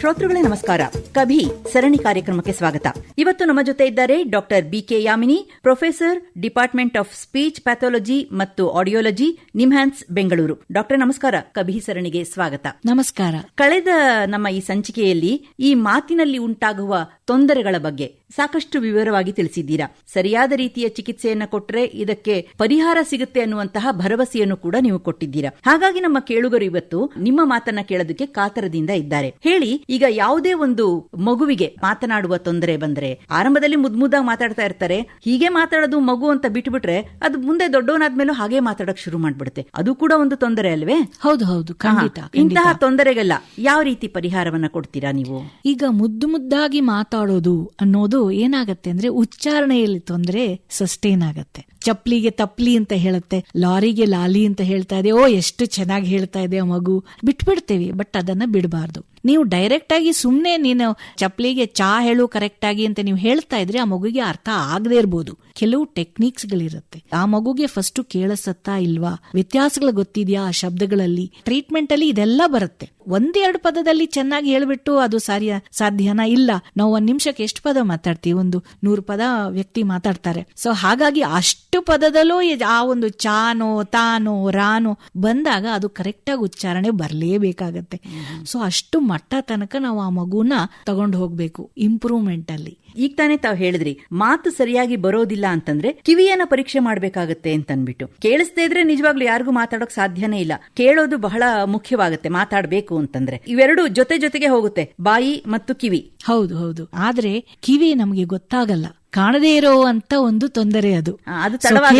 ಶ್ರೋತೃಗಳೇ ನಮಸ್ಕಾರ. ಕಭಿ ಸರಣಿ ಕಾರ್ಯಕ್ರಮಕ್ಕೆ ಸ್ವಾಗತ. ಇವತ್ತು ನಮ್ಮ ಜೊತೆ ಇದ್ದಾರೆ doctor B K Yamini professor department of speech pathology ಮತ್ತು ಆಡಿಯೋಲಜಿ ನಿಮ್ಹಾನ್ಸ್ ಬೆಂಗಳೂರು. ಡಾಕ್ಟರ್ ನಮಸ್ಕಾರ. ಕಭಿ ಸರಣಿಗೆ ಸ್ವಾಗತ. ನಮಸ್ಕಾರ. ಕಳೆದ ನಮ್ಮ ಈ ಸಂಚಿಕೆಯಲ್ಲಿ ಈ ಮಾತಿನಲ್ಲಿ ಉಂಟಾಗುವ ತೊಂದರೆಗಳ ಬಗ್ಗೆ ಸಾಕಷ್ಟು ವಿವರವಾಗಿ ತಿಳಿಸಿದ್ದೀರಾ. ಸರಿಯಾದ ರೀತಿಯ ಚಿಕಿತ್ಸೆಯನ್ನ ಕೊಟ್ಟರೆ ಇದಕ್ಕೆ ಪರಿಹಾರ ಸಿಗುತ್ತೆ ಅನ್ನುವಂತಹ ಭರವಸೆಯನ್ನು ಕೂಡ ನೀವು ಕೊಟ್ಟಿದ್ದೀರಾ. ಹಾಗಾಗಿ ನಮ್ಮ ಕೇಳುಗರು ಇವತ್ತು ನಿಮ್ಮ ಮಾತನ್ನ ಕೇಳೋದಕ್ಕೆ ಕಾತರದಿಂದ ಇದ್ದಾರೆ. ಹೇಳಿ ಈಗ ಯಾವುದೇ ಒಂದು ಮಗುವಿಗೆ ಮಾತನಾಡುವ ತೊಂದರೆ ಬಂದ್ರೆ ಆರಂಭದಲ್ಲಿ ಮುದ್ ಮುದ್ದಾಗಿ ಮಾತಾಡ್ತಾ ಇರ್ತಾರೆ ಹೀಗೆ ಮಾತಾಡೋದು ಮಗು ಅಂತ ಬಿಟ್ಬಿಟ್ರೆ ಅದು ಮುಂದೆ ದೊಡ್ಡವನಾದ್ಮೇಲೂ ಹಾಗೆ ಮಾತಾಡಕ್ ಶುರು ಮಾಡ್ಬಿಡುತ್ತೆ. ಅದು ಕೂಡ ಒಂದು ತೊಂದರೆ ಅಲ್ವೇ? ಹೌದು ಹೌದು. ಇಂತಹ ತೊಂದರೆಗೆಲ್ಲ ಯಾವ ರೀತಿ ಪರಿಹಾರವನ್ನ ಕೊಡ್ತೀರಾ ನೀವು? ಈಗ ಮುದ್ದು ಮುದ್ದಾಗಿ ಮಾತಾಡೋದು ಅನ್ನೋದು ಏನಾಗತ್ತೆ ಅಂದ್ರೆ ಉಚ್ಚಾರಣೆಯಲ್ಲಿ ತೊಂದರೆ ಸಸ್ಟೈನ್ ಆಗತ್ತೆ. ಚಪ್ಲಿಗೆ ತಪ್ಲಿ ಅಂತ ಹೇಳುತ್ತೆ, ಲಾರಿಗೆ ಲಾಲಿ ಅಂತ ಹೇಳ್ತಾ ಇದೆ, ಓ, ಎಷ್ಟು ಚೆನ್ನಾಗಿ ಹೇಳ್ತಾ ಇದೆ ಆ ಮಗು. ಬಿಟ್ಬಿಡ್ತೇವೆ, ಬಟ್ ಅದನ್ನ ಬಿಡಬಾರ್ದು. ನೀವು ಡೈರೆಕ್ಟ್ ಆಗಿ ಸುಮ್ನೆ ನೀನು ಚಪ್ಲಿಗೆ ಚಾ ಹೇಳು ಕರೆಕ್ಟ್ ಆಗಿ ಅಂತ ನೀವು ಹೇಳ್ತಾ ಇದ್ರೆ ಆ ಮಗುಗೆ ಅರ್ಥ ಆಗದೆ ಇರ್ಬೋದು. ಕೆಲವು ಟೆಕ್ನಿಕ್ಸ್ ಗಳಿರುತ್ತೆ ಆ ಮಗುಗೆ ಫಸ್ಟ್ ಕೇಳಿಸತ್ತಾ ಇಲ್ವಾ? ವ್ಯತ್ಯಾಸಗಳು ಗೊತ್ತಿದ್ಯಾ ಆ ಶಬ್ದಗಳಲ್ಲಿ? ಟ್ರೀಟ್ಮೆಂಟ್ ಅಲ್ಲಿ ಇದೆಲ್ಲ ಬರುತ್ತೆ. ಒಂದೆರಡು ಪದದಲ್ಲಿ ಚೆನ್ನಾಗಿ ಹೇಳ್ಬಿಟ್ಟು ಅದು ಸಾರಿಯ ಸಾಧ್ಯನ ಇಲ್ಲ. ನಾವು ಒಂದ್ ನಿಮಿಷಕ್ಕೆ ಎಷ್ಟು ಪದ ಮಾತಾಡ್ತೀವಿ? ಒಂದು ನೂರು ಪದ ವ್ಯಕ್ತಿ ಮಾತಾಡ್ತಾರೆ. ಸೊ ಹಾಗಾಗಿ ಅಷ್ಟು ಪದದಲ್ಲೂ ಇದ್- ಆ ಒಂದು ಚಾನೋ ತಾನೋ ರಾನೋ ಬಂದಾಗ ಅದು ಕರೆಕ್ಟಾಗಿ ಉಚ್ಚಾರಣೆ ಬರಲೇಬೇಕಾಗತ್ತೆ. ಸೊ ಅಷ್ಟು ಮಟ್ಟ ತನಕ ನಾವು ಆ ಮಗುನ ತಗೊಂಡು ಹೋಗ್ಬೇಕು ಇಂಪ್ರೂವ್ಮೆಂಟ್ ಅಲ್ಲಿ ಈಗ ತಾನೇ ತಾವು ಹೇಳಿದ್ರಿ ಮಾತು ಸರಿಯಾಗಿ ಬರೋದಿಲ್ಲ ಅಂತಂದ್ರೆ ಕಿವಿಯನ್ನ ಪರೀಕ್ಷೆ ಮಾಡ್ಬೇಕಾಗತ್ತೆ ಅಂತ ಅನ್ಬಿಟ್ಟು ಕೇಳಿಸ್ದೇ ಇದ್ರೆ ನಿಜವಾಗ್ಲೂ ಯಾರಿಗೂ ಮಾತಾಡೋಕ್ ಸಾಧ್ಯನೇ ಇಲ್ಲ. ಕೇಳೋದು ಬಹಳ ಮುಖ್ಯವಾಗುತ್ತೆ ಮಾತಾಡಬೇಕು ಅಂತಂದ್ರೆ. ಇವೆರಡು ಜೊತೆ ಜೊತೆಗೆ ಹೋಗುತ್ತೆ ಬಾಯಿ ಮತ್ತು ಕಿವಿ. ಹೌದು ಹೌದು. ಆದ್ರೆ ಕಿವಿ ನಮಗೆ ಗೊತ್ತಾಗಲ್ಲ. ಕಾಣದೇ ಇರೋ ಅಂತ ಒಂದು ತೊಂದರೆ ಅದು.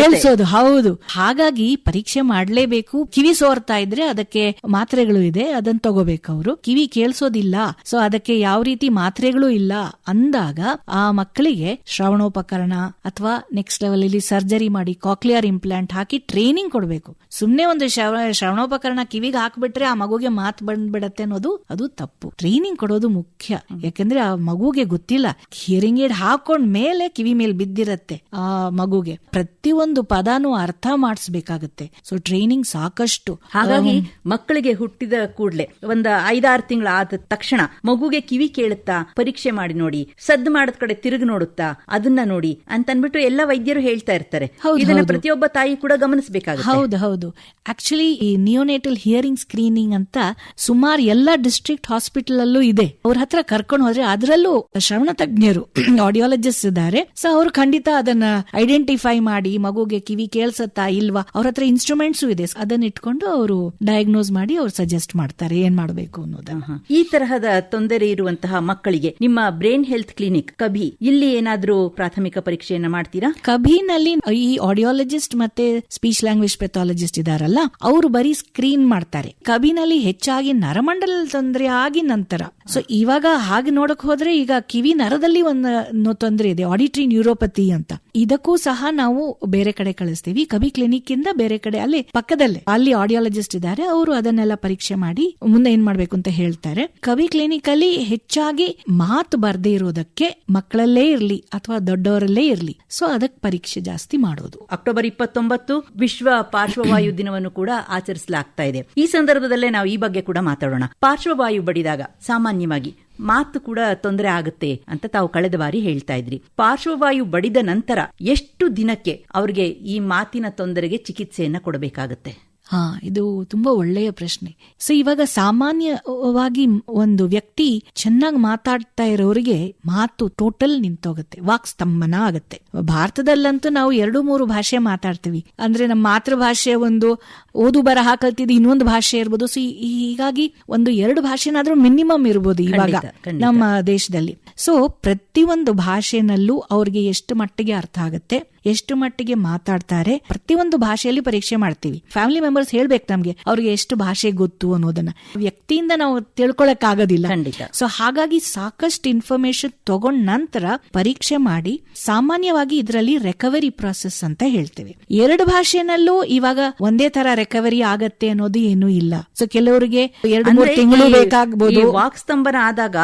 ಕೇಳಿಸೋದು ಹೌದು. ಹಾಗಾಗಿ ಪರೀಕ್ಷೆ ಮಾಡಲೇಬೇಕು. ಕಿವಿ ಸೋರ್ತಾ ಇದ್ರೆ ಅದಕ್ಕೆ ಮಾತ್ರೆಗಳು ಇದೆ ಅದನ್ನ ತಗೋಬೇಕು ಅವರು. ಕಿವಿ ಕೇಳಿಸೋದಿಲ್ಲ ಸೊ ಅದಕ್ಕೆ ಯಾವ ರೀತಿ ಮಾತ್ರೆಗಳು ಇಲ್ಲ ಅಂದಾಗ ಆ ಮಕ್ಕಳಿಗೆ ಶ್ರವಣೋಪಕರಣ ಅಥವಾ ನೆಕ್ಸ್ಟ್ ಲೆವೆಲ್ ಅಲ್ಲಿ ಸರ್ಜರಿ ಮಾಡಿ ಕಾಕ್ಲಿಯರ್ ಇಂಪ್ಲಾಂಟ್ ಹಾಕಿ ಟ್ರೈನಿಂಗ್ ಕೊಡಬೇಕು. ಸುಮ್ನೆ ಒಂದು ಶ್ರವ- ಶ್ರವಣೋಪಕರಣ ಕಿವಿಗೆ ಹಾಕ್ಬಿಟ್ರೆ ಆ ಮಗುಗೆ ಮಾತು ಬಂದ್ಬಿಡತ್ತೆ ಅನ್ನೋದು ಅದು ತಪ್ಪು. ಟ್ರೈನಿಂಗ್ ಕೊಡೋದು ಮುಖ್ಯ. ಯಾಕಂದ್ರೆ ಆ ಮಗುಗೆ ಗೊತ್ತಿಲ್ಲ. ಹಿಯರಿಂಗ್ ಏಡ್ ಹಾಕೊಂಡ್ ಮೇಲೆ ಕಿವಿ ಮೇಲೆ ಬಿದ್ದಿರತ್ತೆ ಆ ಮಗುಗೆ. ಪ್ರತಿಯೊಂದು ಪದಾನು ಅರ್ಥ ಮಾಡಿಸ್ಬೇಕಾಗತ್ತೆ. ಸೊ ಟ್ರೈನಿಂಗ್ ಸಾಕಷ್ಟು. ಹಾಗಾಗಿ ಮಕ್ಕಳಿಗೆ ಹುಟ್ಟಿದ ಕೂಡ್ಲೆ ಒಂದ್ ಐದಾರು ತಿಂಗಳಾದ ತಕ್ಷಣ ಮಗುಗೆ ಕಿವಿ ಕೇಳುತ್ತಾ ಪರೀಕ್ಷೆ ಮಾಡಿ ನೋಡಿ ಸದ್ದು ಮಾಡದ ಕಡೆ ತಿರುಗಿ ನೋಡುತ್ತಾ ಅದನ್ನ ನೋಡಿ ಅಂತ ಅನ್ಬಿಟ್ಟು ಎಲ್ಲ ವೈದ್ಯರು ಹೇಳ್ತಾ ಇರ್ತಾರೆ. ಇದನ್ನ ಪ್ರತಿಯೊಬ್ಬ ತಾಯಿ ಕೂಡ ಗಮನಿಸಬೇಕಾಗುತ್ತೆ. ಹೌದು ಹೌದು. ಆಕ್ಚುಲಿ ಈ ನಿಯೋನೇಟಲ್ ಹಿಯರಿಂಗ್ ಸ್ಕ್ರೀನಿಂಗ್ ಅಂತ ಸುಮಾರು ಎಲ್ಲಾ ಡಿಸ್ಟ್ರಿಕ್ಟ್ ಹಾಸ್ಪಿಟಲ್ ಅಲ್ಲೂ ಇದೆ. ಅವ್ರ ಹತ್ರ ಕರ್ಕೊಂಡು ಹೋದ್ರೆ ಅದರಲ್ಲೂ ಶ್ರವಣ ತಜ್ಞರು ಆಡಿಯಾಲಜಿಸ್ಟ್ ಇದ್ದಾರೆ. ಸೊ ಅವರು ಖಂಡಿತ ಅದನ್ನ ಐಡೆಂಟಿಫೈ ಮಾಡಿ ಮಗುಗೆ ಕಿವಿ ಕೇಳಿಸತ್ತಾ ಇಲ್ವಾ ಅವ್ರ ಹತ್ರ ಇನ್ಸ್ಟ್ರೂಮೆಂಟ್ಸ್ ಇದೆ. ಅದನ್ನ ಇಟ್ಕೊಂಡು ಅವರು ಡಯಾಗ್ನೋಸ್ ಮಾಡಿ ಅವ್ರು ಸಜೆಸ್ಟ್ ಮಾಡ್ತಾರೆ. ಏನ್ ಮಾಡಬೇಕು ಅನ್ನೋದನ್ನ. ಈ ತರಹದ ತೊಂದರೆ ಇರುವಂತಹ ಮಕ್ಕಳಿಗೆ ನಿಮ್ಮ ಬ್ರೈನ್ ಹೆಲ್ತ್ ಕ್ಲಿನಿಕ್ ಕಭಿ ಇಲ್ಲಿ ಏನಾದ್ರೂ ಪ್ರಾಥಮಿಕ ಪರೀಕ್ಷೆಯನ್ನ ಮಾಡ್ತೀರಾ? ಕಭಿನಲ್ಲಿ ಈ ಆಡಿಯಾಲಜಿಸ್ಟ್ ಮತ್ತೆ ಸ್ಪೀಚ್ ಲ್ಯಾಂಗ್ವೇಜ್ ಪೆಥಾಲಜಿಸ್ಟ್ ಇದಾರಲ್ಲ ಅವರು ಬರೀ ಸ್ಕ್ರೀನ್ ಮಾಡ್ತಾರೆ. ಕಭಿನಲ್ಲಿ ಹೆಚ್ಚಾಗಿ ನರಮಂಡಲ ತೊಂದರೆ ಆಗಿ ನಂತರ. ಸೊ ಇವಾಗ ಹಾಗೆ ನೋಡಕ್ ಹೋದ್ರೆ ಈಗ ಕಿವಿ ನರದಲ್ಲಿ ಒಂದು ತೊಂದರೆ ಇದೆ. ಆಡಿಟ್ರಿ ನ್ಯೂರೋಪತಿ ಅಂತ. ಇದಕ್ಕೂ ಸಹ ನಾವು ಬೇರೆ ಕಡೆ ಕಳಿಸ್ತೀವಿ. ಕವಿ ಕ್ಲಿನಿಕ್ ಇಂದ ಬೇರೆ ಕಡೆ, ಅಲ್ಲಿ ಪಕ್ಕದಲ್ಲೇ, ಅಲ್ಲಿ ಆಡಿಯಾಲಜಿಸ್ಟ್ ಇದ್ದಾರೆ. ಅವರು ಅದನ್ನೆಲ್ಲ ಪರೀಕ್ಷೆ ಮಾಡಿ ಮುಂದೆ ಏನ್ ಮಾಡ್ಬೇಕು ಅಂತ ಹೇಳ್ತಾರೆ. ಕವಿ ಕ್ಲಿನಿಕ್ ಅಲ್ಲಿ ಹೆಚ್ಚಾಗಿ ಮಾತು ಬರ್ದೇ ಇರೋದಕ್ಕೆ ಮಕ್ಕಳಲ್ಲೇ ಇರ್ಲಿ ಅಥವಾ ದೊಡ್ಡವರಲ್ಲೇ ಇರ್ಲಿ. ಸೊ ಅದಕ್ಕೆ ಪರೀಕ್ಷೆ ಜಾಸ್ತಿ ಮಾಡೋದು. ಅಕ್ಟೋಬರ್ ಇಪ್ಪತ್ತೊಂಬತ್ತು ವಿಶ್ವ ಪಾರ್ಶ್ವವಾಯು ದಿನವನ್ನು ಕೂಡ ಆಚರಿಸಲಾಗ್ತಾ ಇದೆ. ಈ ಸಂದರ್ಭದಲ್ಲೇ ನಾವು ಈ ಬಗ್ಗೆ ಕೂಡ ಮಾತಾಡೋಣ. ಪಾರ್ಶ್ವವಾಯು ಬಡಿದಾಗ ಸಾಮಾನ್ಯವಾಗಿ ಮಾತು ಕೂಡ ತೊಂದರೆ ಆಗುತ್ತೆ ಅಂತ ತಾವು ಕಳೆದ ಬಾರಿ ಹೇಳ್ತಾ ಇದ್ರಿ. ಪಾರ್ಶ್ವವಾಯು ಬಡಿದ ನಂತರ ಎಷ್ಟು ದಿನಕ್ಕೆ ಅವರಿಗೆ ಈ ಮಾತಿನ ತೊಂದರೆಗೆ ಚಿಕಿತ್ಸೆಯನ್ನ ಕೊಡಬೇಕಾಗುತ್ತೆ? ಹಾ ಇದು ತುಂಬಾ ಒಳ್ಳೆಯ ಪ್ರಶ್ನೆ. ಸೊ ಇವಾಗ ಸಾಮಾನ್ಯವಾಗಿ ಒಂದು ವ್ಯಕ್ತಿ ಚೆನ್ನಾಗಿ ಮಾತಾಡ್ತಾ ಇರೋರಿಗೆ ಮಾತು ಟೋಟಲ್ ನಿಂತೋಗುತ್ತೆ ವಾಕ್ ಸ್ತಂಭನ ಆಗತ್ತೆ. ಭಾರತದಲ್ಲಂತೂ ನಾವು ಎರಡು ಮೂರು ಭಾಷೆ ಮಾತಾಡ್ತೀವಿ. ಅಂದ್ರೆ ನಮ್ಮ ಮಾತೃಭಾಷೆ ಒಂದು ಓದು ಬರಹ ಕಲ್ತಿದ್ದು ಇನ್ನೊಂದು ಭಾಷೆ ಇರ್ಬೋದು. ಸೊ ಹೀಗಾಗಿ ಒಂದು ಎರಡು ಭಾಷೆನಾದ್ರೂ ಮಿನಿಮಮ್ ಇರ್ಬೋದು ಇವಾಗ. ನಮ್ಮ ದೇಶದಲ್ಲಿ. ಸೊ ಪ್ರತಿಯೊಂದು ಭಾಷೆನಲ್ಲೂ ಅವ್ರಿಗೆ ಎಷ್ಟು ಮಟ್ಟಿಗೆ ಅರ್ಥ ಆಗುತ್ತೆ ಎಷ್ಟು ಮಟ್ಟಿಗೆ ಮಾತಾಡ್ತಾರೆ ಪ್ರತಿಯೊಂದು ಭಾಷೆಯಲ್ಲಿ ಪರೀಕ್ಷೆ ಮಾಡ್ತೀವಿ. ಫ್ಯಾಮಿಲಿ ಮೆಂಬರ್ಸ್ ಹೇಳ್ಬೇಕು ನಮ್ಗೆ ಅವ್ರಿಗೆ ಎಷ್ಟು ಭಾಷೆ ಗೊತ್ತು ಅನ್ನೋದನ್ನ. ವ್ಯಕ್ತಿಯಿಂದ ನಾವು ತಿಳ್ಕೊಳಕ್ ಆಗೋದಿಲ್ಲ ಖಂಡಿತ. ಸೊ ಹಾಗಾಗಿ ಸಾಕಷ್ಟು ಇನ್ಫಾರ್ಮೇಶನ್ ತಗೊಂಡ್ ನಂತರ ಪರೀಕ್ಷೆ ಮಾಡಿ ಸಾಮಾನ್ಯವಾಗಿ ಇದರಲ್ಲಿ ರೆಕವರಿ ಪ್ರಾಸೆಸ್ ಅಂತ ಹೇಳ್ತೇವೆ. ಎರಡು ಭಾಷೆನಲ್ಲೂ ಇವಾಗ ಒಂದೇ ತರ ರೆಕವರಿ ಆಗತ್ತೆ ಅನ್ನೋದು ಏನು ಇಲ್ಲ. ಸೊ ಕೆಲವರಿಗೆ ಎರಡು ಮೂರು ತಿಂಗಳು ಬೇಕಾಗಬಹುದು ವಾಕ್ಸ್ತಂಭನ ಆದಾಗ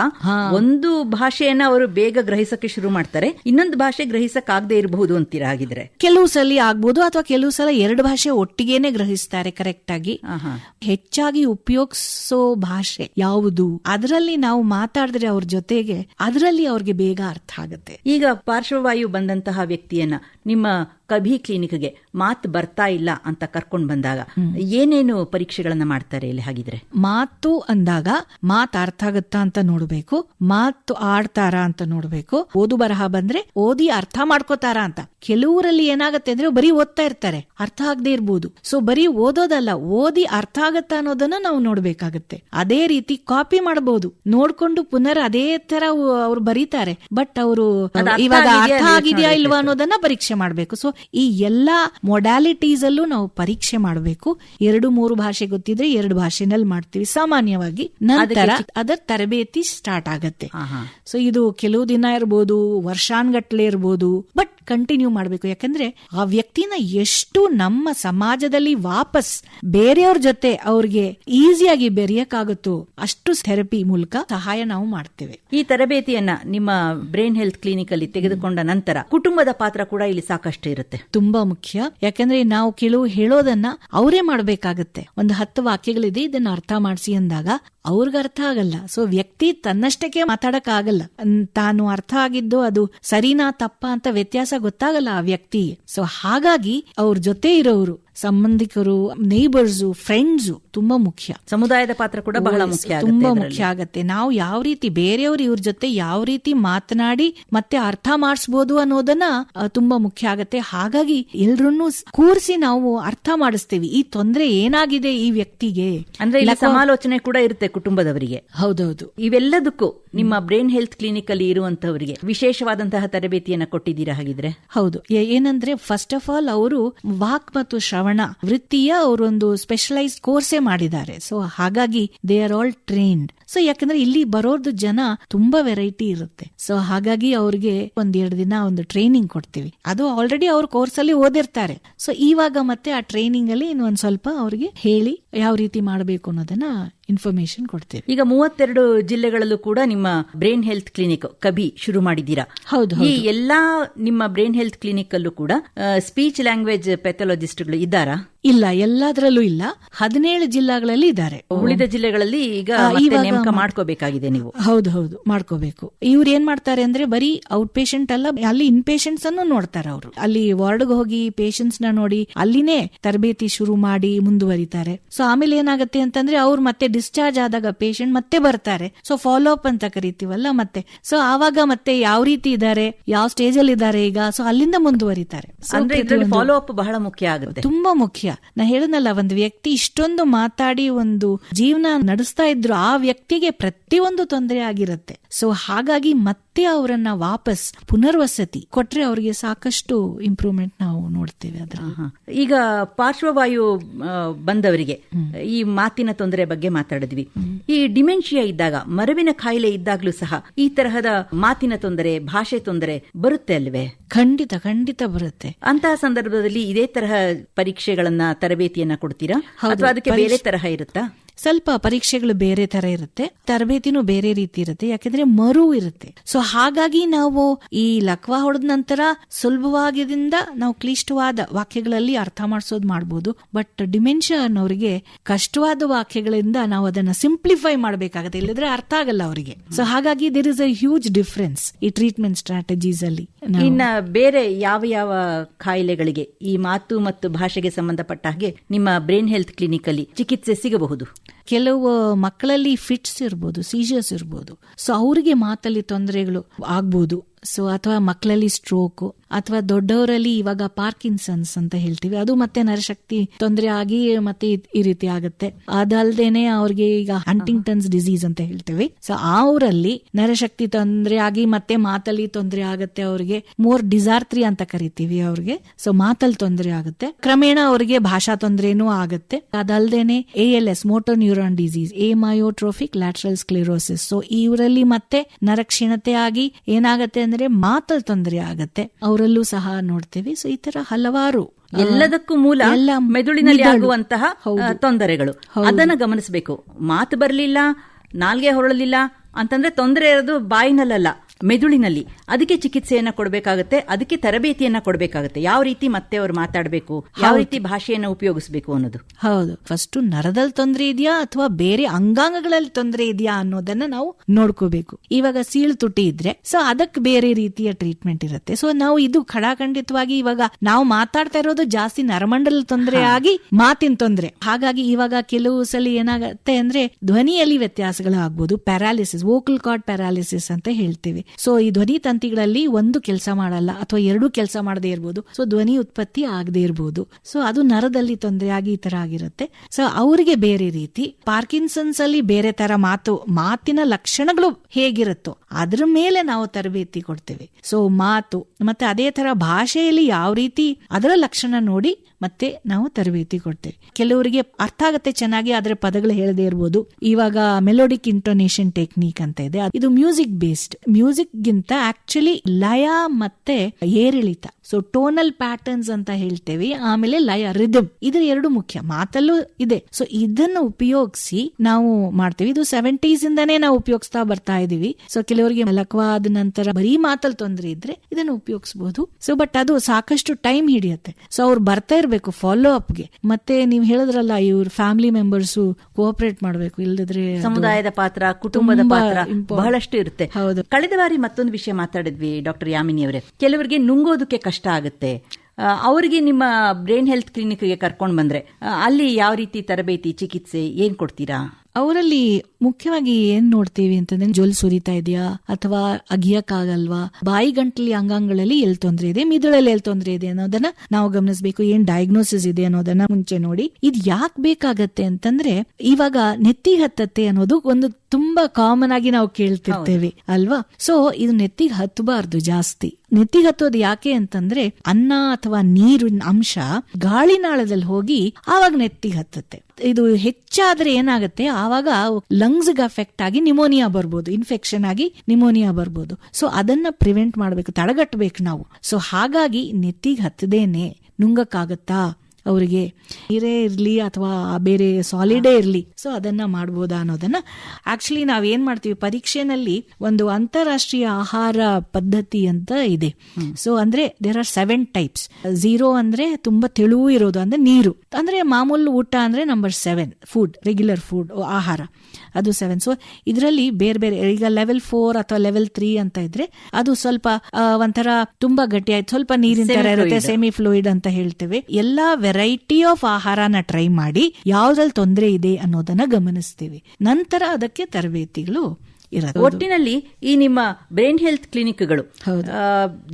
ಒಂದು ಭಾಷೆಯನ್ನ ಅವರು ಬೇಗ ಗ್ರಹಿಸಕ್ಕೆ ಶುರು ಮಾಡ್ತಾರೆ ಇನ್ನೊಂದು ಭಾಷೆ ಗ್ರಹಿಸಕ್ ಆಗದೆ ಇರಬಹುದು ಅಂತೀರಾ? ಹಾಗಿದ್ರೆ ಕೆಲವು ಸಲ ಆಗ್ಬೋದು ಅಥವಾ ಕೆಲವು ಸಲ ಎರಡು ಭಾಷೆ ಒಟ್ಟಿಗೆನೆ ಗ್ರಹಿಸ್ತಾರೆ ಕರೆಕ್ಟ್ ಆಗಿ. ಹೆಚ್ಚಾಗಿ ಉಪಯೋಗಿಸೋ ಭಾಷೆ ಯಾವುದು? ಅದರಲ್ಲಿ ನಾವು ಮಾತಾಡಿದ್ರೆ ಅವ್ರ ಜೊತೆಗೆ ಅದರಲ್ಲಿ ಅವ್ರಿಗೆ ಬೇಗ ಅರ್ಥ ಆಗುತ್ತೆ. ಈಗ ಪಾರ್ಶ್ವವಾಯು ಬಂದಂತಹ ವ್ಯಕ್ತಿಯನ್ನ ನಿಮ್ಮ ಕಭಿ ಕ್ಲಿನಿಕ್ಗೆ ಮಾತು ಬರ್ತಾ ಇಲ್ಲ ಅಂತ ಕರ್ಕೊಂಡು ಬಂದಾಗ ಏನೇನು ಪರೀಕ್ಷೆಗಳನ್ನ ಮಾಡ್ತಾರೆ ಇಲ್ಲಿ ಹಾಗಿದ್ರೆ? ಮಾತು ಅಂದಾಗ ಮಾತ್ ಅರ್ಥ ಆಗತ್ತಾ ಅಂತ ನೋಡ್ಬೇಕು ಮಾತು ಆಡ್ತಾರಾ ಅಂತ ನೋಡ್ಬೇಕು ಓದು ಬರಹ ಬಂದ್ರೆ ಓದಿ ಅರ್ಥ ಮಾಡ್ಕೋತಾರಾ ಅಂತ. ಕೆಲವರಲ್ಲಿ ಏನಾಗತ್ತೆ ಅಂದ್ರೆ ಬರೀ ಓದ್ತಾ ಇರ್ತಾರೆ. ಅರ್ಥ ಆಗದೆ ಇರ್ಬೋದು. ಸೊ ಬರೀ ಓದೋದಲ್ಲ ಓದಿ ಅರ್ಥ ಆಗತ್ತ ಅನ್ನೋದನ್ನ ನಾವು ನೋಡ್ಬೇಕಾಗತ್ತೆ. ಅದೇ ರೀತಿ ಕಾಪಿ ಮಾಡಬಹುದು ನೋಡ್ಕೊಂಡು ಪುನರ್ ಅದೇ ತರ ಅವ್ರು ಬರೀತಾರೆ. ಬಟ್ ಅವರು ಇವಾಗ ಅರ್ಥ ಆಗಿದೆಯಾ ಇಲ್ವಾ ಅನ್ನೋದನ್ನ ಪರೀಕ್ಷೆ ಮಾಡಬೇಕು. ಸೊ ಈ ಎಲ್ಲಾ ಮೊಡಾಲಿಟೀಸ್ ಅಲ್ಲೂ ನಾವು ಪರೀಕ್ಷೆ ಮಾಡಬೇಕು. ಎರಡು ಮೂರು ಭಾಷೆ ಗೊತ್ತಿದ್ರೆ ಎರಡು ಭಾಷೆನಲ್ಲಿ ಮಾಡ್ತೀವಿ. ಸಾಮಾನ್ಯವಾಗಿ ನಂತರ ಅದರ ತರಬೇತಿ ಸ್ಟಾರ್ಟ್ ಆಗತ್ತೆ. ಸೊ ಇದು ಕೆಲವು ದಿನ ಇರ್ಬೋದು ವರ್ಷಾನ್ಗಟ್ಲೆ ಇರ್ಬೋದು ಬಟ್ ಕಂಟಿನ್ಯೂ ಮಾಡಬೇಕು. ಯಾಕಂದ್ರೆ ಆ ವ್ಯಕ್ತಿನ ಎಷ್ಟು ನಮ್ಮ ಸಮಾಜದಲ್ಲಿ ವಾಪಸ್ ಬೇರೆಯವ್ರ ಜೊತೆ ಅವ್ರಿಗೆ ಈಸಿಯಾಗಿ ಬೆರೆಯಕ್ಕಾಗುತ್ತೋ ಅಷ್ಟು ಥೆರಪಿ ಮೂಲಕ ಸಹಾಯ ನಾವು ಮಾಡ್ತೇವೆ. ಈ ತರಬೇತಿಯನ್ನ ನಿಮ್ಮ ಬ್ರೈನ್ ಹೆಲ್ತ್ ಕ್ಲಿನಿಕ್ ಅಲ್ಲಿ ತೆಗೆದುಕೊಂಡ ನಂತರ ಕುಟುಂಬದ ಪಾತ್ರ ಕೂಡ ಇಲ್ಲಿ ಸಾಕಷ್ಟು ಇರುತ್ತೆ. ತುಂಬಾ ಮುಖ್ಯ. ಯಾಕಂದ್ರೆ ನಾವು ಕೆಲವು ಹೇಳೋದನ್ನ ಅವರೇ ಮಾಡ್ಬೇಕಾಗತ್ತೆ. ಒಂದು ಹತ್ತು ವಾಕ್ಯಗಳಿದೆ ಇದನ್ನ ಅರ್ಥ ಮಾಡಿಸಿ ಅಂದಾಗ ಅವ್ರಿಗೆ ಅರ್ಥ ಆಗಲ್ಲ. ಸೊ ವ್ಯಕ್ತಿ ತನ್ನಷ್ಟಕ್ಕೆ ಮಾತಾಡಕ್ ಆಗಲ್ಲ ತಾನು ಅರ್ಥ ಆಗಿದ್ದು ಅದು ಸರಿನಾ ತಪ್ಪ ಅಂತ ವ್ಯತ್ಯಾಸ ಗೊತ್ತಾಗಲ್ಲ. ಆ ವ್ಯಕ್ತಿ. ಸೊ ಹಾಗಾಗಿ ಅವ್ರ ಜೊತೆ ಇರೋರು ಸಂಬಂಧಿಕರು ನೇಬರ್ಸ್ ಫ್ರೆಂಡ್ಸ್ ತುಂಬಾ ಮುಖ್ಯ. ಸಮುದಾಯದ ಪಾತ್ರ ಕೂಡ ಬಹಳ ಮುಖ್ಯ ಆಗುತ್ತೆ ತುಂಬಾ ಮುಖ್ಯ ಆಗತ್ತೆ. ನಾವು ಯಾವ ರೀತಿ ಬೇರೆಯವರು ಇವ್ರ ಜೊತೆ ಯಾವ ರೀತಿ ಮಾತನಾಡಿ ಮತ್ತೆ ಅರ್ಥ ಮಾಡಿಸ್ಬೋದು ಅನ್ನೋದನ್ನ ತುಂಬಾ ಮುಖ್ಯ ಆಗತ್ತೆ. ಹಾಗಾಗಿ ಎಲ್ರನ್ನೂ ಕೂರಿಸಿ ನಾವು ಅರ್ಥ ಮಾಡಿಸ್ತೀವಿ. ಈ ತೊಂದ್ರೆ ಏನಾಗಿದೆ ಈ ವ್ಯಕ್ತಿಗೆ? ಅಂದ್ರೆ ಸಮಾಲೋಚನೆ ಕೂಡ ಇರುತ್ತೆ ಕುಟುಂಬದವರಿಗೆ. ಹೌದೌದು. ಇವೆಲ್ಲದಕ್ಕೂ ನಿಮ್ಮ ಬ್ರೈನ್ ಹೆಲ್ತ್ ಕ್ಲಿನಿಕ್ ಅಲ್ಲಿ ಇರುವಂತವರಿಗೆ ವಿಶೇಷವಾದಂತಹ ತರಬೇತಿಯನ್ನ ಕೊಟ್ಟಿದ್ದೀರಾ ಹಾಗಿದ್ರೆ? ಹೌದು. ಏನಂದ್ರೆ ಫಸ್ಟ್ ಆಫ್ ಆಲ್ ಅವರು ವಾಕ್ ಮತ್ತು ಶ್ರವಣ ವೃತ್ತಿಯ ಅವರೊಂದು ಸ್ಪೆಷಲೈಸ್ ಕೋರ್ಸೇ ಮಾಡಿದ್ದಾರೆ. ಸೊ ಹಾಗಾಗಿ they are all trained so ಯಾಕಂದ್ರೆ ಇಲ್ಲಿ ಬರೋರ್ದು ಜನ ತುಂಬಾ ವೆರೈಟಿ ಇರುತ್ತೆ. ಸೊ ಹಾಗಾಗಿ ಅವ್ರಿಗೆ ಒಂದೆರಡು ದಿನ ಒಂದು ಟ್ರೈನಿಂಗ್ ಕೊಡ್ತೀವಿ. ಅದು ಆಲ್ರೆಡಿ ಅವ್ರ ಕೋರ್ಸ್ ಅಲ್ಲಿ ಓದಿರ್ತಾರೆ. ಸೊ ಇವಾಗ ಮತ್ತೆ ಆ ಟ್ರೈನಿಂಗ್ ಅಲ್ಲಿ ಇನ್ನೊಂದ್ ಸ್ವಲ್ಪ ಅವ್ರಿಗೆ ಹೇಳಿ ಯಾವ ರೀತಿ ಮಾಡಬೇಕು ಅನ್ನೋದನ್ನ ಇನ್ಫಾರ್ಮೇಶನ್ ಕೊಡ್ತೇವೆ. ಈಗ ಮೂವತ್ತೆರಡು ಜಿಲ್ಲೆಗಳಲ್ಲೂ ಕೂಡ ನಿಮ್ಮ ಬ್ರೈನ್ ಹೆಲ್ತ್ ಕ್ಲಿನಿಕ್ ಕಬಿ ಶುರು ಮಾಡಿದ್ದೀರಾ? ಹೌದು ಈ ಎಲ್ಲಾ ನಿಮ್ಮ ಬ್ರೈನ್ ಹೆಲ್ತ್ ಕ್ಲಿನಿಕ್ ಅಲ್ಲೂ ಕೂಡ ಸ್ಪೀಚ್ ಲ್ಯಾಂಗ್ವೇಜ್ ಪೆಥಾಲಜಿಸ್ಟ್ಗಳು ಇದ್ದಾರಾ? ಇಲ್ಲ ಎಲ್ಲಾದ್ರಲ್ಲೂ ಇಲ್ಲ. ಹದಿನೇಳು ಜಿಲ್ಲಾಗಳಲ್ಲಿ ಇದ್ದಾರೆ. ಉಳಿದ ಜಿಲ್ಲೆಗಳಲ್ಲಿ ಈಗ ನೇಮಕ ಮಾಡ್ಕೋಬೇಕಾಗಿದೆ ನೀವು. ಹೌದು ಹೌದು ಮಾಡ್ಕೋಬೇಕು. ಇವ್ರು ಏನ್ ಮಾಡ್ತಾರೆ ಅಂದ್ರೆ ಬರೀ ಔಟ್ ಪೇಷಂಟ್ ಅಲ್ಲ ಅಲ್ಲಿ ಇನ್ ಪೇಷಂಟ್ಸ್ ಅನ್ನು ನೋಡ್ತಾರೆ ಅವರು. ಅಲ್ಲಿ ವಾರ್ಡ್ಗೆ ಹೋಗಿ ಪೇಷಂಟ್ಸ್ನ ನೋಡಿ ಅಲ್ಲಿನೇ ತರಬೇತಿ ಶುರು ಮಾಡಿ ಮುಂದುವರಿತಾರೆ. ಸೊ ಆಮೇಲೆ ಏನಾಗುತ್ತೆ ಅಂತಂದ್ರೆ ಅವ್ರು ಮತ್ತೆ ಡಿಸ್ಚಾರ್ಜ್ ಆದಾಗ ಪೇಷಂಟ್ ಮತ್ತೆ ಬರ್ತಾರೆ. ಸೊ ಫಾಲೋ ಅಪ್ ಅಂತ ಕರಿತೀವಲ್ಲ ಮತ್ತೆ. ಸೊ ಆವಾಗ ಮತ್ತೆ ಯಾವ ರೀತಿ ಇದ್ದಾರೆ? ಯಾವ ಸ್ಟೇಜ್ ಅಲ್ಲಿ ಇದ್ದಾರೆ ಈಗ? ಸೊ ಅಲ್ಲಿಂದ ಮುಂದುವರಿತಾರೆ. ಫಾಲೋ ಅಪ್ ಬಹಳ ಮುಖ್ಯ ಆಗುತ್ತೆ. ತುಂಬಾ ಮುಖ್ಯ. ನಾ ಹೇಳನಲ್ಲ ಒಂದು ವ್ಯಕ್ತಿ ಇಷ್ಟೊಂದು ಮಾತಾಡಿ ಒಂದು ಜೀವನ ನಡೆಸ್ತಾ ಇದ್ರು ಆ ವ್ಯಕ್ತಿಗೆ ಪ್ರತಿಯೊಂದು ತೊಂದರೆ ಆಗಿರುತ್ತೆ. ಸೊ ಹಾಗಾಗಿ ಮತ್ತೆ ಅವರನ್ನ ವಾಪಸ್ ಪುನರ್ವಸತಿ ಕೊಟ್ರೆ ಅವರಿಗೆ ಸಾಕಷ್ಟು ಇಂಪ್ರೂವ್ಮೆಂಟ್ ನಾವು ನೋಡ್ತೇವೆ ಅದ್ರ. ಈಗ ಪಾರ್ಶ್ವವಾಯು ಬಂದವರಿಗೆ ಈ ಮಾತಿನ ತೊಂದರೆ ಬಗ್ಗೆ ಮಾತಾಡಿದ್ವಿ. ಈ ಡಿಮೆನ್ಷಿಯಾ ಇದ್ದಾಗ ಮರವಿನ ಕಾಯಿಲೆ ಇದ್ದಾಗ್ಲೂ ಸಹ ಈ ತರಹದ ಮಾತಿನ ತೊಂದರೆ ಭಾಷೆ ತೊಂದರೆ ಬರುತ್ತೆ ಅಲ್ವೇ? ಖಂಡಿತ ಖಂಡಿತ ಬರುತ್ತೆ. ಅಂತಹ ಸಂದರ್ಭದಲ್ಲಿ ಇದೇ ತರಹ ಪರೀಕ್ಷೆಗಳನ್ನ ತರಬೇತಿಯನ್ನ ಕೊಡ್ತೀರಾ? ಅಥವಾ ಅದಕ್ಕೆ ಬೇರೆ ತರಹ ಇರುತ್ತಾ? ಸ್ವಲ್ಪ ಪರೀಕ್ಷೆಗಳು ಬೇರೆ ತರ ಇರುತ್ತೆ, ತರಬೇತಿನೂ ಬೇರೆ ರೀತಿ ಇರುತ್ತೆ, ಯಾಕಂದ್ರೆ ಮರು ಇರುತ್ತೆ. ಸೊ ಹಾಗಾಗಿ ನಾವು ಈ ಲಕ್ವಾ ಹೊಡೆದ ನಂತರ ಸುಲಭವಾಗಿದಿಂದ ನಾವು ಕ್ಲಿಷ್ಟವಾದ ವಾಕ್ಯಗಳಲ್ಲಿ ಅರ್ಥ ಮಾಡಿಸೋದು ಮಾಡಬಹುದು ಬಟ್ ಡಿಮೆನ್ಷಿಯಾ ಅನ್ನೋರಿಗೆ ಕಷ್ಟವಾದ ವಾಕ್ಯಗಳಿಂದ ನಾವು ಅದನ್ನ ಸಿಂಪ್ಲಿಫೈ ಮಾಡಬೇಕಾಗುತ್ತೆ. ಇಲ್ಲದ್ರೆ ಅರ್ಥ ಆಗಲ್ಲ ಅವರಿಗೆ. ಸೊ ಹಾಗಾಗಿ there is a huge difference ಈ ಟ್ರೀಟ್ಮೆಂಟ್ ಸ್ಟ್ರಾಟಜೀಸ್ ಅಲ್ಲಿ. ಇನ್ನ ಬೇರೆ ಯಾವ ಯಾವ ಕಾಯಿಲೆಗಳಿಗೆ ಈ ಮಾತು ಮತ್ತು ಭಾಷೆಗೆ ಸಂಬಂಧಪಟ್ಟ ಹಾಗೆ ನಿಮ್ಮ ಬ್ರೈನ್ ಹೆಲ್ತ್ ಕ್ಲಿನಿಕ್ ಅಲ್ಲಿ ಚಿಕಿತ್ಸೆ ಸಿಗಬಹುದು. ಕೆಲವು ಮಕ್ಕಳಲ್ಲಿ ಫಿಟ್ಸ್ ಇರ್ಬೋದು ಸೀಜರ್ಸ್ ಇರ್ಬೋದು. ಸೊ ಅವರಿಗೆ ಮಾತಲ್ಲಿ ತೊಂದರೆಗಳು ಆಗ್ಬೋದು. ಸೊ ಅಥವಾ ಮಕ್ಕಳಲ್ಲಿ ಸ್ಟ್ರೋಕ್ ಅಥವಾ ದೊಡ್ಡವರಲ್ಲಿ ಇವಾಗ ಪಾರ್ಕಿನ್ಸನ್ಸ್ ಅಂತ ಹೇಳ್ತೀವಿ. ಅದು ಮತ್ತೆ ನರಶಕ್ತಿ ತೊಂದರೆ ಆಗಿ ಮತ್ತೆ ಈ- ರೀತಿ ಆಗುತ್ತೆ. ಅದಲ್ದೇನೆ ಅವ್ರಿಗೆ ಈಗ ಹಂಟಿಂಗ್ಟನ್ಸ್ ಡಿಸೀಸ್ ಅಂತ ಹೇಳ್ತೀವಿ. ಸೊ ಅವರಲ್ಲಿ ನರಶಕ್ತಿ ತೊಂದರೆ ಆಗಿ ಮತ್ತೆ ಮಾತಲ್ಲಿ ತೊಂದರೆ ಆಗುತ್ತೆ ಅವ್ರಿಗೆ. ಮೋರ್ ಡಿಸಾರ್ತ್ರಿ ಅಂತ ಕರಿತೀವಿ ಅವ್ರಿಗೆ. ಸೊ ಮಾತಲ್ಲಿ ತೊಂದರೆ ಆಗುತ್ತೆ. ಕ್ರಮೇಣ ಅವ್ರಿಗೆ ಭಾಷಾ ತೊಂದರೆನೂ ಆಗುತ್ತೆ. ಅದಲ್ದೇನೆ A L S motor neuron disease amyotrophic lateral sclerosis so ಇವರಲ್ಲಿ ಮತ್ತೆ ನರಕ್ಷೀಣತೆ ಆಗಿ ಏನಾಗುತ್ತೆ ಅಂದ್ರೆ ಮಾತಲ್ ತೊಂದರೆ ಆಗತ್ತೆ. ಅವರಲ್ಲೂ ಸಹ ನೋಡ್ತೇವೆ. ಸೊ ಈ ತರ ಹಲವಾರು ಎಲ್ಲದಕ್ಕೂ ಮೂಲ ಎಲ್ಲ ಮೆದುಳಿನಲ್ಲಿ ಮಿದುಳು. ಆಗುವಂತಹ ತೊಂದರೆಗಳು. ಅದನ್ನ ಗಮನಿಸಬೇಕು. ಮಾತು ಬರಲಿಲ್ಲ ನಾಲ್ಗೆ ಹೊರಳಲಿಲ್ಲ ಅಂತಂದ್ರೆ ತೊಂದರೆ ಇರೋದು ಬಾಯಿನಲ್ಲ ಮೆದುಳಿನಲ್ಲಿ ಅದಕ್ಕೆ ಚಿಕಿತ್ಸೆಯನ್ನ ಕೊಡಬೇಕಾಗುತ್ತೆ ಅದಕ್ಕೆ ತರಬೇತಿಯನ್ನ ಕೊಡಬೇಕಾಗುತ್ತೆ. ಯಾವ ರೀತಿ ಮತ್ತೆ ಅವರು ಮಾತಾಡಬೇಕು ಯಾವ ರೀತಿ ಭಾಷೆಯನ್ನ ಉಪಯೋಗಿಸಬೇಕು ಅನ್ನೋದು. ಹೌದು. ಫಸ್ಟ್ ನರದಲ್ಲಿ ತೊಂದರೆ ಇದೆಯಾ ಅಥವಾ ಬೇರೆ ಅಂಗಾಂಗಗಳಲ್ಲಿ ತೊಂದರೆ ಇದೆಯಾ ಅನ್ನೋದನ್ನ ನಾವು ನೋಡ್ಕೋಬೇಕು. ಇವಾಗ ಸೀಳು ತುಟಿ ಇದ್ರೆ ಸೊ ಅದಕ್ಕೆ ಬೇರೆ ರೀತಿಯ ಟ್ರೀಟ್ಮೆಂಟ್ ಇರುತ್ತೆ. ಸೊ ನಾವು ಇದು ಖಡಾಖಂಡಿತವಾಗಿ ಇವಾಗ ನಾವು ಮಾತಾಡ್ತಾ ಇರೋದು ಜಾಸ್ತಿ ನರಮಂಡಲ ತೊಂದರೆ ಆಗಿ ಮಾತಿನ ತೊಂದರೆ. ಹಾಗಾಗಿ ಇವಾಗ ಕೆಲವು ಸಲ ಏನಾಗುತ್ತೆ ಅಂದ್ರೆ ಧ್ವನಿಯಲ್ಲಿ ವ್ಯತ್ಯಾಸಗಳು ಆಗ್ಬೋದು. ಪ್ಯಾರಾಲಿಸಿಸ್ ವೋಕಲ್ ಕಾರ್ಡ್ ಪ್ಯಾರಾಲಿಸಿಸ್ ಅಂತ ಹೇಳ್ತೀವಿ. ಸೊ ಈ ಧ್ವನಿ ತಂತಿಗಳಲ್ಲಿ ಒಂದು ಕೆಲಸ ಮಾಡಲ್ಲ, ಅಥವಾ ಎರಡು ಕೆಲಸ ಮಾಡದೇ ಇರ್ಬೋದು. ಸೊ ಧ್ವನಿ ಉತ್ಪತ್ತಿ ಆಗದೆ ಇರ್ಬೋದು. ಸೊ ಅದು ನರದಲ್ಲಿ ತೊಂದರೆ ಆಗಿ ಈ ತರ ಆಗಿರುತ್ತೆ. ಸೊ ಅವರಿಗೆ ಬೇರೆ ರೀತಿ ಪಾರ್ಕಿನ್ಸನ್ಸ್ ಅಲ್ಲಿ ಬೇರೆ ತರ ಮಾತು, ಮಾತಿನ ಲಕ್ಷಣಗಳು ಹೇಗಿರುತ್ತೋ ಅದ್ರ ಮೇಲೆ ನಾವು ತರಬೇತಿ ಕೊಡ್ತೇವೆ. ಸೊ ಮಾತು, ಮತ್ತೆ ಅದೇ ತರ ಭಾಷೆಯಲ್ಲಿ ಯಾವ ರೀತಿ ಅದರ ಲಕ್ಷಣ ನೋಡಿ ಮತ್ತೆ ನಾವು ತರಬೇತಿ ಕೊಡ್ತೇವೆ. ಕೆಲವರಿಗೆ ಅರ್ಥ ಆಗತ್ತೆ ಚೆನ್ನಾಗಿ, ಆದ್ರೆ ಪದಗಳು ಹೇಳದೆ ಇರ್ಬೋದು. ಇವಾಗ ಮೆಲೋಡಿಕ್ ಇಂಟೋನೇಷನ್ ಟೆಕ್ನಿಕ್ ಅಂತ ಇದೆ. ಇದು ಮ್ಯೂಸಿಕ್ ಬೇಸ್ಡ್ ಮ್ಯೂಸಿಕ್ ಗಿಂತ ಆಕ್ಚುಲಿ ಲಯ ಮತ್ತೆ ಏರಿಳಿತ. ಸೊ ಟೋನಲ್ ಪ್ಯಾಟರ್ನ್ಸ್ ಅಂತ ಹೇಳ್ತೇವೆ. ಆಮೇಲೆ ಲಯ ರಿದಮ್ ಇದ್ರ ಎರಡು ಮುಖ್ಯ. ಮಾತಲ್ಲೂ ಇದೆ. ಸೊ ಇದನ್ನು ಉಪಯೋಗಿಸಿ ನಾವು ಮಾಡ್ತೇವೆ. ಇದು ಸೆವೆಂಟೀಸ್ ಇಂದಾನೇ ನಾವು ಉಪಯೋಗಿಸ್ತಾ ಬರ್ತಾ ಇದೀವಿ. ಸೊ ಕೆಲವರಿಗೆ ಮಲಕವಾದ ನಂತರ ಬರೀ ಮಾತಲ್ಲಿ ತೊಂದರೆ ಇದ್ರೆ ಇದನ್ನು ಉಪಯೋಗಿಸಬಹುದು ಸೊ ಬಟ್ ಅದು ಸಾಕಷ್ಟು ಟೈಮ್ ಹಿಡಿಯುತ್ತೆ. ಸೊ ಅವ್ರು ಬರ್ತಾ ಇರ್ಬೇಕು ಫಾಲೋ ಅಪ್ಗೆ ಮತ್ತೆ ನೀವು ಹೇಳಿದ್ರಲ್ಲ ಇವ್ರ ಫ್ಯಾಮಿಲಿ ಮೆಂಬರ್ಸ್ ಕೋಆಪರೇಟ್ ಮಾಡಬೇಕು ಇಲ್ಲದಿದ್ರೆ ಸಮುದಾಯದ ಪಾತ್ರ ಕುಟುಂಬದ ಪಾತ್ರ ಬಹಳಷ್ಟು ಇರುತ್ತೆ. ಹೌದು. ಕಳೆದ ಬಾರಿ ಮತ್ತೊಂದು ವಿಷಯ ಮಾತಾಡಿದ್ವಿ ಡಾಕ್ಟರ್ ಯಾಮಿನಿ ಅವರೇ. ಕೆಲವರಿಗೆ ನುಂಗೋದಕ್ಕೆ ಕಷ್ಟ ಆಗುತ್ತೆ. ಅವರಿಗೆ ನಿಮ್ಮ ಬ್ರೈನ್ ಹೆಲ್ತ್ ಕ್ಲಿನಿಕ್ಗೆ ಕರ್ಕೊಂಡು ಬಂದ್ರೆ ಅಲ್ಲಿ ಯಾವ ರೀತಿ ತರಬೇತಿ ಚಿಕಿತ್ಸೆ ಏನ್ ಕೊಡ್ತೀರಾ? ಅವರಲ್ಲಿ ಮುಖ್ಯವಾಗಿ ಏನ್ ನೋಡ್ತೀವಿ ಅಂತಂದ್ರೆ ಜೊಲ್ ಸುರಿತಾ ಇದೆಯಾ? ಅಥವಾ ಅಗಿಯಕ್ಕಾಗಲ್ವಾ? ಬಾಯಿ ಗಂಟಲಿ ಅಂಗಾಂಗಗಳಲ್ಲಿ ಎಲ್ ತೊಂದ್ರೆ ಇದೆ? ಮಿದುಳಲ್ಲಿ ಎಲ್ ತೊಂದ್ರೆ ಇದೆ ಅನ್ನೋದನ್ನ ನಾವು ಗಮನಿಸಬೇಕು. ಏನ್ ಡಯಾಗ್ನೋಸಿಸ್ ಇದೆ ಅನ್ನೋದನ್ನ ಮುಂಚೆ ನೋಡಿ. ಇದು ಯಾಕೆ ಬೇಕಾಗತ್ತೆ ಅಂತಂದ್ರೆ ಇವಾಗ ನೆತ್ತಿ ಹತ್ತತ್ತೆ ಅನ್ನೋದು ಒಂದು ತುಂಬಾ ಕಾಮನ್ ಆಗಿ ನಾವು ಕೇಳ್ತಿರ್ತೇವೆ ಅಲ್ವಾ? ಸೊ ಇದು ನೆತ್ತಿಗೆ ಹತ್ತಬಾರ್ದು ಜಾಸ್ತಿ. ನೆತ್ತಿ ಹತ್ತೋದು ಯಾಕೆ ಅಂತಂದ್ರೆ ಅನ್ನ ಅಥವಾ ನೀರಿನ ಅಂಶ ಗಾಳಿನಾಳದಲ್ಲಿ ಹೋಗಿ ಆವಾಗ ನೆತ್ತಿ ಹತ್ತತ್ತೆ. ಇದು ಹೆಚ್ಚಾದ್ರೆ ಏನಾಗುತ್ತೆ? ಆವಾಗ ಲಂಗ್ಸ್ ಅಫೆಕ್ಟ್ ಆಗಿ ನಿಮೋನಿಯಾ ಬರ್ಬೋದು ಇನ್ಫೆಕ್ಷನ್ ಆಗಿ ನಿಮೋನಿಯಾ ಬರ್ಬೋದು. ಸೊ ಅದನ್ನ ಪ್ರಿವೆಂಟ್ ಮಾಡಬೇಕು ತಡೆಗಟ್ಟಬೇಕು ನಾವು. ಸೊ ಹಾಗಾಗಿ ನೆತ್ತಿಗೆ ಹತ್ತದೇನೆ ನುಂಗಕ್ಕಾಗತ್ತಾ? ಅವರಿಗೆ ನೀರೇ ಇರಲಿ ಅಥವಾ ಬೇರೆ ಸಾಲಿಡೇ ಇರಲಿ. ಸೊ ಅದನ್ನ ಮಾಡ್ಬೋದಾ ಅನ್ನೋದನ್ನ ಆಕ್ಚುಲಿ ನಾವ್ ಏನ್ ಮಾಡ್ತೀವಿ? ಪರೀಕ್ಷೆನಲ್ಲಿ ಒಂದು ಅಂತಾರಾಷ್ಟ್ರೀಯ ಆಹಾರ ಪದ್ಧತಿ ಅಂತ ಇದೆ. ಸೊ ಅಂದ್ರೆ there are seven types zero ಅಂದ್ರೆ ತುಂಬಾ ತೆಳುವು ಇರೋದು ಅಂದ್ರೆ ನೀರು. ಅಂದ್ರೆ ಮಾಮೂಲು ಊಟ ಅಂದ್ರೆ number seven food regular food ಆಹಾರ. ಅದು ಸೆವೆನ್ ಸೊ ಇದರಲ್ಲಿ ಬೇರೆ ಬೇರೆ ಈಗ ಲೆವೆಲ್ ಫೋರ್ ಅಥವಾ ಲೆವೆಲ್ ತ್ರೀ ಅಂತ ಇದ್ರೆ ಅದು ಸ್ವಲ್ಪ ಒಂಥರ ತುಂಬಾ ಗಟ್ಟಿ ಆಯ್ತು ಸ್ವಲ್ಪ ನೀರಿನ ತರ ಇರುತ್ತೆ ಸೆಮಿ ಫ್ಲೂಯಿಡ್ ಅಂತ ಹೇಳ್ತೇವೆ. ಎಲ್ಲಾ ವೆರೈಟಿ ಆಫ್ ಆಹಾರನ ಟ್ರೈ ಮಾಡಿ ಯಾವ್ದ್ರಲ್ಲಿ ತೊಂದರೆ ಇದೆ ಅನ್ನೋದನ್ನ ಗಮನಿಸ್ತೀವಿ. ನಂತರ ಅದಕ್ಕೆ ತರಬೇತಿಗಳು ಇರುತ್ತೆ ಒಟ್ಟಿನಲ್ಲಿ ಈ ನಿಮ್ಮ ಬ್ರೈನ್ ಹೆಲ್ತ್ ಕ್ಲಿನಿಕ್ಗಳು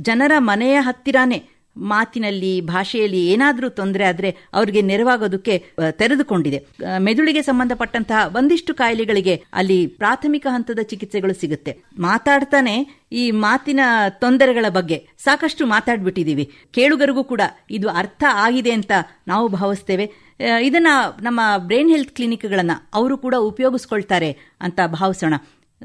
ಜನರ ಮನೆಯ ಹತ್ತಿರಾನೇ ಮಾತಿನಲ್ಲಿ, ಭಾಷೆಯಲ್ಲಿ ಏನಾದರೂ ತೊಂದರೆ ಆದರೆ ಅವರಿಗೆ ನೆರವಾಗೋದಕ್ಕೆ ತೆರೆದುಕೊಂಡಿದೆ. ಮೆದುಳಿಗೆ ಸಂಬಂಧಪಟ್ಟಂತಹ ಒಂದಿಷ್ಟು ಕಾಯಿಲೆಗಳಿಗೆ ಅಲ್ಲಿ ಪ್ರಾಥಮಿಕ ಹಂತದ ಚಿಕಿತ್ಸೆಗಳು ಸಿಗುತ್ತೆ. ಮಾತಾಡ್ತಾನೆ ಈ ಮಾತಿನ ತೊಂದರೆಗಳ ಬಗ್ಗೆ. ಸಾಕಷ್ಟು ಮಾತಾಡ್ಬಿಟ್ಟಿದ್ದೀವಿ ಕೇಳುಗರಿಗೂ ಕೂಡ ಇದು ಅರ್ಥ ಆಗಿದೆ ಅಂತ ನಾವು ಭಾವಿಸ್ತೇವೆ. ಇದನ್ನ ನಮ್ಮ ಬ್ರೈನ್ ಹೆಲ್ತ್ ಕ್ಲಿನಿಕ್ಗಳನ್ನ ಅವರು ಕೂಡ ಉಪಯೋಗಿಸ್ಕೊಳ್ತಾರೆ ಅಂತ ಭಾವಿಸೋಣ.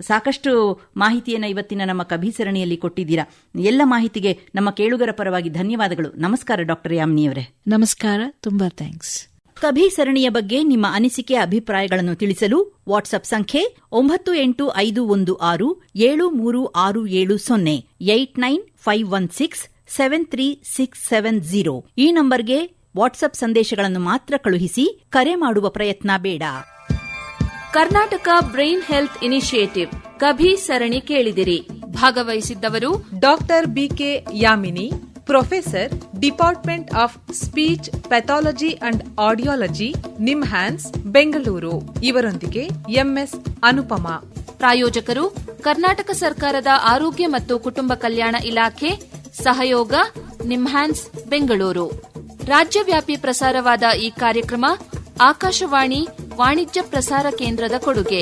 ಸಾಕಷ್ಟು ಮಾಹಿತಿಯನ್ನು ಇವತ್ತಿನ ನಮ್ಮ ಕಭಿಸರಣಿಯಲ್ಲಿ ಕೊಟ್ಟಿದ್ದೀರಾ. ಎಲ್ಲ ಮಾಹಿತಿಗೆ ನಮ್ಮ ಕೇಳುಗರ ಪರವಾಗಿ ಧನ್ಯವಾದಗಳು. ನಮಸ್ಕಾರ ಡಾಕ್ಟರ್ ಯಾಮಿನಿಯವರೇ ನಮಸ್ಕಾರ ತುಂಬಾ ಥ್ಯಾಂಕ್ಸ್ ಕಭಿ ಸರಣಿಯ ಬಗ್ಗೆ ನಿಮ್ಮ ಅನಿಸಿಕೆ ಅಭಿಪ್ರಾಯಗಳನ್ನು ತಿಳಿಸಲು ವಾಟ್ಸ್ಆಪ್ ಸಂಖ್ಯೆ ಒಂಬತ್ತು ಎಂಟು ಐದು ಒಂದು ಆರು ಏಳು ಮೂರು ಆರು ಏಳು ಸೊನ್ನೆ eight nine five one six seven three six seven zero ಈ ನಂಬರ್ಗೆ ವಾಟ್ಸ್ಆಪ್ ಸಂದೇಶಗಳನ್ನು ಮಾತ್ರ ಕಳುಹಿಸಿ ಕರೆ ಮಾಡುವ ಪ್ರಯತ್ನ ಬೇಡ. Karnataka brain health initiative Kabhi ಸರಣಿ ಕೇಳಿದಿರಿ. ಭಾಗವಹಿಸಿದ್ದವರು doctor BK Yamini professor department of speech pathology and audiology NIMHANS Bengaluru. ಇವರೊಂದಿಗೆ ಎಂಎಸ್ ಅನುಪಮಾ. ಪ್ರಾಯೋಜಕರು ಕರ್ನಾಟಕ ಸರ್ಕಾರದ ಆರೋಗ್ಯ ಮತ್ತು ಕುಟುಂಬ ಕಲ್ಯಾಣ ಇಲಾಖೆ ಸಹಯೋಗ ನಿಮ್ಹ್ಯಾನ್ಸ್ ಬೆಂಗಳೂರು. ರಾಜ್ಯವ್ಯಾಪಿ ಪ್ರಸಾರವಾದ ಈ ಕಾರ್ಯಕ್ರಮ ಆಕಾಶವಾಣಿ ವಾಣಿಜ್ಯ ಪ್ರಸಾರ ಕೇಂದ್ರದ ಕೊಡುಗೆ.